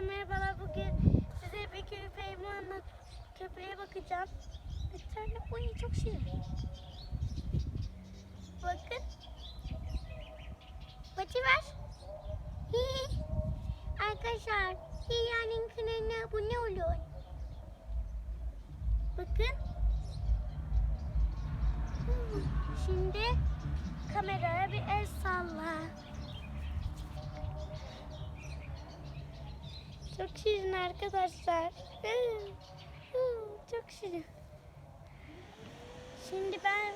merhabalar. Bugün size bir köpeğimi anlat. Köpeğe bakacağım. Bir tane uy çok şirin. Bakın. Pati ver. Hi. Arkadaşlar Hiyanın kanalına abone olun. Bakın. Şimdi kameraya bir el salla. Çok şirin arkadaşlar. Çok şirin. Şimdi ben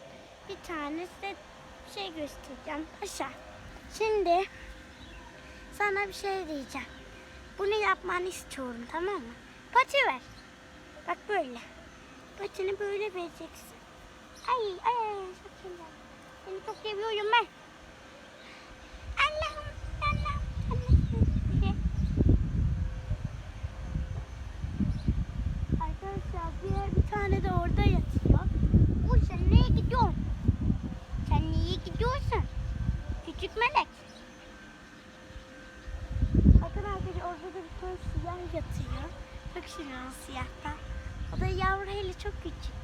bir tane size bir şey göstereceğim. Aşağı. Şimdi sana bir şey diyeceğim. Bunu yapmanı istiyorum tamam mı? Pati ver. Bak böyle. Patini böyle vereceksin. Ay ay ay çok. Seni çok seviyorum ben. Allah'ım Allah'ım. Allah'ım. Arkadaşlar bir, bir tane de orada yatıyor. Uy sen nereye gidiyorsun? Sen nereye gidiyorsun? Küçük melek. Bakın arkadaşlar orada da bir tane siyah yatıyor. Çok şirin o siyahta. O da yavru hele çok küçük.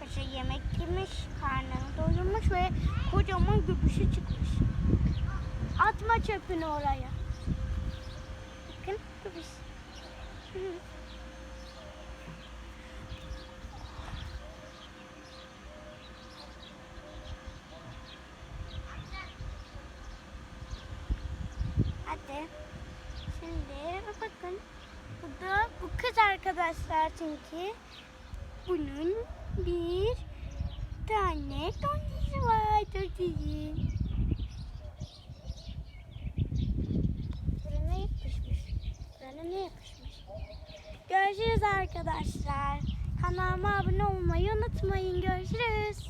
Paşa yemek yemiş, karnını doyurmuş ve kocaman göbüşü çıkmış. Atma çöpünü oraya. Bakın göbüş. arkadaşlar çünkü. Bunun bir tane tontisi var. İyi. Buraya yapışmış. Buraya ne yapışmış? Görüşürüz arkadaşlar. Kanalıma abone olmayı unutmayın. Görüşürüz.